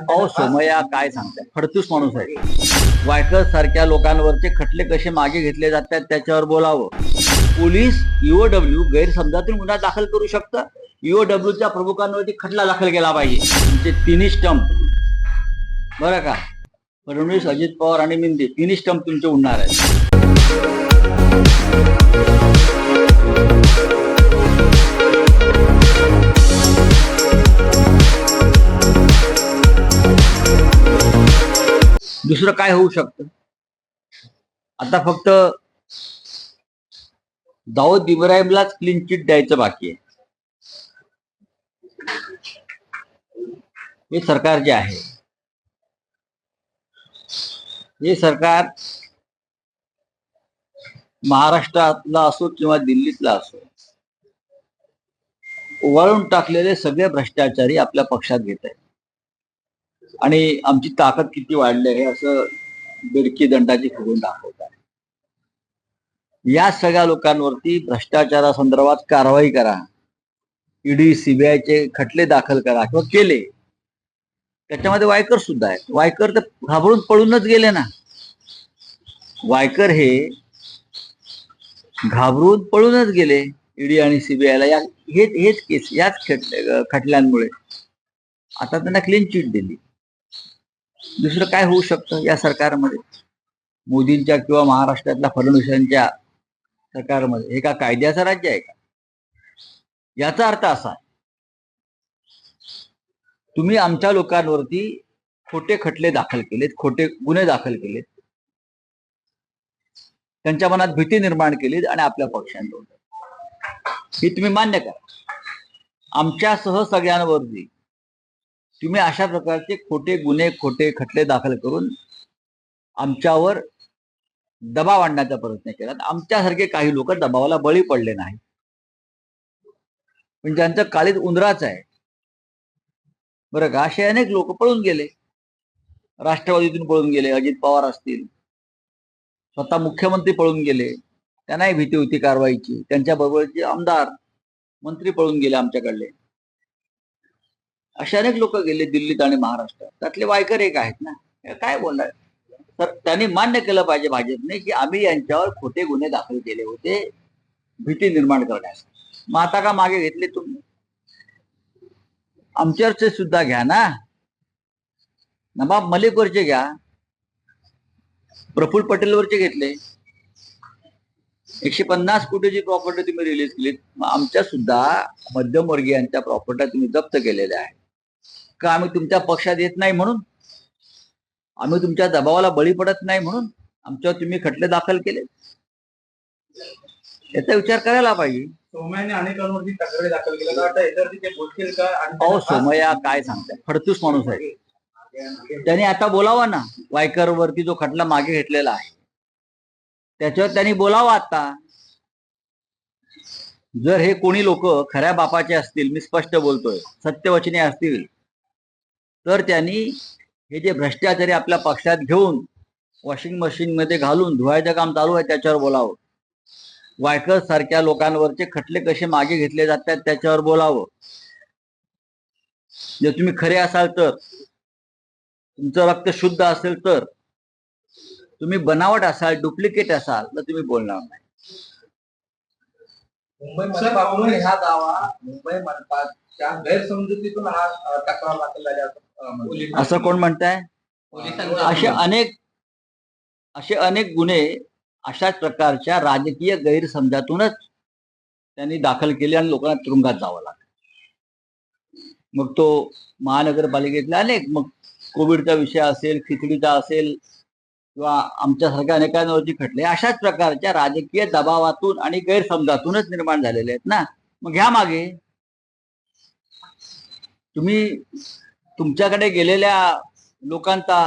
अहो सोमय्या काय सांगताय खडतूस माणूस आहे. वायकर सारख्या लोकांवरचे खटले कसे मागे घेतले जातात त्याच्यावर बोलावं. पोलीस ईओडब्ल्यू गैरसमजातून गुन्हा दाखल करू शकतं. ईओडब्ल्यूच्या प्रमुखांवरती खटला दाखल केला पाहिजे. तुमचे तिन्ही स्टंप बरं का? फडणवीस अजित पवार आणि मिंदे तिन्ही स्टंप तुमचे उडणार आहेत. दुसरं काय होऊ शकतं? आता फक्त दाऊद इब्राहिमलाच क्लीन चिट द्यायचं बाकी आहे. हे सरकार जे आहे हे सरकार महाराष्ट्रातला असो किंवा दिल्लीतला असो वळून टाकलेले सगळे भ्रष्टाचारी आपल्या पक्षात घेत आहेत. आणि आमची ताकद किती वाढली आहे असं बिडकी दंडाची फुगून दाखवत आहे. या सगळ्या लोकांवरती भ्रष्टाचारासंदर्भात कारवाई करा. ईडी सीबीआयचे खटले दाखल करा किंवा केले. त्याच्यामध्ये वायकर सुद्धा आहेत. वायकर तर घाबरून पळूनच गेले ना. वायकर हे घाबरून पळूनच गेले ईडी आणि सीबीआयला. या हेच हेच केस याच खटल्यांमुळे. आता त्यांना क्लीन चिट दिली. दुसरं काय होऊ शकतं या सरकारमध्ये? मोदींच्या किंवा महाराष्ट्रातल्या फडणवीसांच्या सरकारमध्ये? हे का कायद्याचं राज्य आहे का? याचा अर्थ असा तुम्ही आमच्या लोकांवरती खोटे खटले दाखल केलेत खोटे गुन्हे दाखल केलेत. त्यांच्या मनात भीती निर्माण केली आणि आपल्या पक्षांवर. ही तुम्ही मान्य करा. आमच्यासह सगळ्यांवरती तुम्ही अशा प्रकारचे खोटे गुन्हे खोटे खटले दाखल करून आमच्यावर दबाव आणण्याचा प्रयत्न केला. आमच्यासारखे काही लोक दबावाला बळी पडले नाही पण ज्यांचं काळीत उंदराच आहे बरं का असे अनेक लोक पळून गेले. राष्ट्रवादीतून पळून गेले अजित पवार असतील स्वतः मुख्यमंत्री पळून गेले त्यांनाही भीती होती कारवाईची. त्यांच्याबरोबरचे आमदार मंत्री पळून गेले आमच्याकडले. असे अनेक लोक गेले दिल्लीत आणि महाराष्ट्रात. त्यातले वायकर एक आहेत ना. काय बोलणार? तर त्यांनी मान्य केलं पाहिजे भाजपने की आम्ही यांच्यावर खोटे गुन्हे दाखल केले होते भीती निर्माण करण्यास. मग आता का मागे घेतले तुम्ही? आमच्यावरचे सुद्धा घ्या ना. नवाब मलिकवरचे घ्या. प्रफुल्ल पटेलवरचे घेतले. एकशे पन्नास कोटीची प्रॉपर्टी तुम्ही रिलीज केली आमच्या सुद्धा मध्यमवर्गीयांच्या प्रॉपर्ट्या तुम्ही जप्त केलेल्या आहेत. का आम्ही तुमच्या पक्षात येत नाही म्हणून? आम्ही तुमच्या दबावाला बळी पडत नाही म्हणून? आमच्यावर तुम्ही खटले दाखल केले? याचा विचार करायला पाहिजे. सोमयाने अनेकांवरती तक्रारी दाखल केल्या. अहो सोमय्या काय सांगताय? फडतूस माणूस आहे. त्यांनी आता बोलावा ना. वायकर वरती जो खटला मागे घेतलेला आहे. त्याच्यावर त्यांनी बोलावं आता. जर हे कोणी लोक खऱ्या बापाचे असतील मी स्पष्ट बोलतोय. सत्यवचने असतील. तर त्यांनी हे जे भ्रष्टाचारी आपल्या पक्षात घेऊन वॉशिंग मशीन मध्ये घालून धुवायचं काम चालू आहे त्याच्यावर बोलावं. वायकर सारख्या लोकांवरचे खटले कसे मागे घेतले जातात त्याच्यावर बोलावं. जर तुम्ही खरे असाल तर तुमचं रक्त शुद्ध असेल तर तुम्ही बनावट असाल डुप्लिकेट असाल तर तुम्ही बोलणार नाही. मुंबई मनपाकडून हा दावा मुंबई मनपाच्या गैरसमजुतीतून हा तक्रार दाखल म्हणतात. असं कोण म्हणताय? असे अनेक असे अनेक गुन्हे अशाच प्रकारच्या राजकीय गैरसमजातूनच त्यांनी दाखल केले आणि लोकांना तुरुंगात जावं लागलं. मग तो महानगरपालिकेतले अनेक मग कोविडचा विषय असेल खिचडीचा असेल किंवा आमच्यासारख्या अनेकांवरती खटले अशाच प्रकारच्या राजकीय दबावातून आणि गैरसमजातूनच निर्माण झालेले आहेत ना? मग घ्या मागे तुम्ही तुमच्याकडे गेलेल्या लोकांचा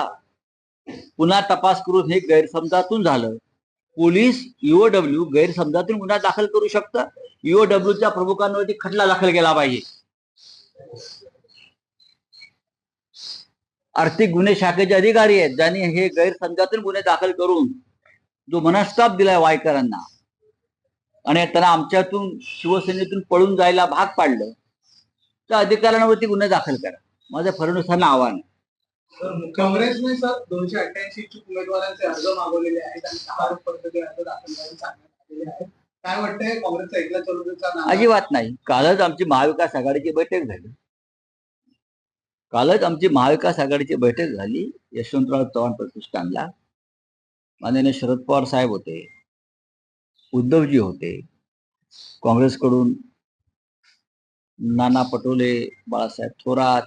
पुन्हा तपास करून हे गैरसमजातून झालं. पोलीस ईओडब्ल्यू गैरसमजातून गुन्हा दाखल करू शकतं ईओडब्ल्यूच्या प्रमुखांवरती खटला दाखल केला पाहिजे. आर्थिक गुन्हे शाखेचे अधिकारी आहेत ज्यांनी हे गैरसमजातून गुन्हे दाखल करून जो मनस्ताप दिलाय वायकरांना आणि त्यांना आमच्यातून शिवसेनेतून पळून जायला भाग पाडलं त्या अधिकाऱ्यांवरती गुन्हे दाखल करा. माझं फडणवीसांना आव्हान आहे. तर काँग्रेसने सर दोनशे अठ्ठ्याऐंशी उमेदवारांचे अर्ज मागवलेले आहेत आणि सहा पद्धती अर्ज दाखल करायला सांगण्यात आलेले आहेत. काय वाटतंय? काँग्रेसचा एकला अजिबात नाही. कालच आमची महाविकास आघाडीची बैठक झाली. कालच आमची महाविकास आघाडीची बैठक झाली. यशवंतराव चव्हाण प्रतिष्ठानला. माननीय शरद पवार साहेब होते. उद्धवजी होते. काँग्रेसकडून नाना पटोले बाळासाहेब थोरात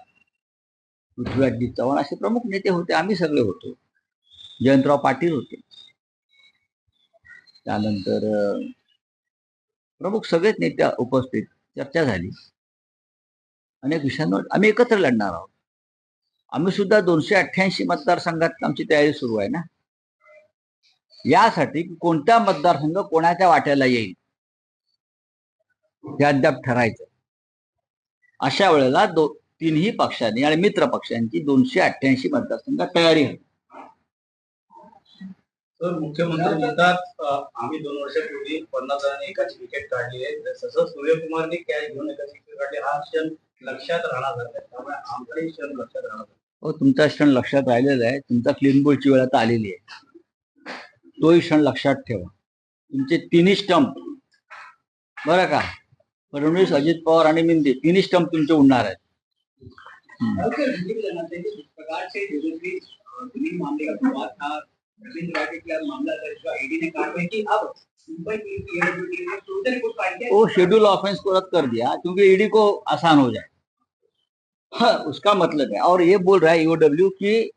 पृथ्वीराजजी चव्हाण असे प्रमुख नेते होते. आम्ही सगळे होतो. जयंतराव पाटील होते. त्यानंतर प्रमुख सगळेच नेत्या उपस्थित चर्चा झाली. अनेक विषयांवर आम्ही एकत्र लढणार आहोत. आम्ही सुद्धा दोनशे अठ्ठ्याऐंशी मतदारसंघात आमची तयारी सुरू आहे ना. यासाठी कोणता मतदारसंघ कोणाच्या वाट्याला येईल? हे अद्याप ठरायचं. अशा वेळेला दो तिन्ही पक्षांनी आणि मित्र पक्षांची दोनशे अठ्ठ्याऐंशी मतदारसंघात तयारी हवी तर मुख्यमंत्री म्हणतात आम्ही दोन वर्षापूर्वी पन्नास जणांनी एकाची विकेट काढली आहे. तसंच सूर्यकुमारने कॅच घेऊन एकाची विकेट काढली हा क्षण लक्षात राहणार आहे त्यामुळे आमचाही क्षण लक्षात राहणार आहे. हो तुमचा क्षण लक्षात राहिलेला आहे. तुमचा क्लीन बोलची वेळ आता आलेली आहे. तोही क्षण लक्षात ठेवा. तुमचे तिन्ही स्टंप बरं का? फडणवीस अजित पवार आणि मिंदे तिन्ही स्टंप तुमचे उडणार आहेत. मामले का विवाद था रविंद्र राठौर के खिलाफ मामला दर्ज हुआ ईडी ने कार्रवाई की अब वो शेड्यूल ऑफेंस को रद्द कर दिया क्योंकि ईडी को आसान हो जाए। हाँ, उसका मतलब है। और ये बोल रहा है ईओडब्ल्यू कि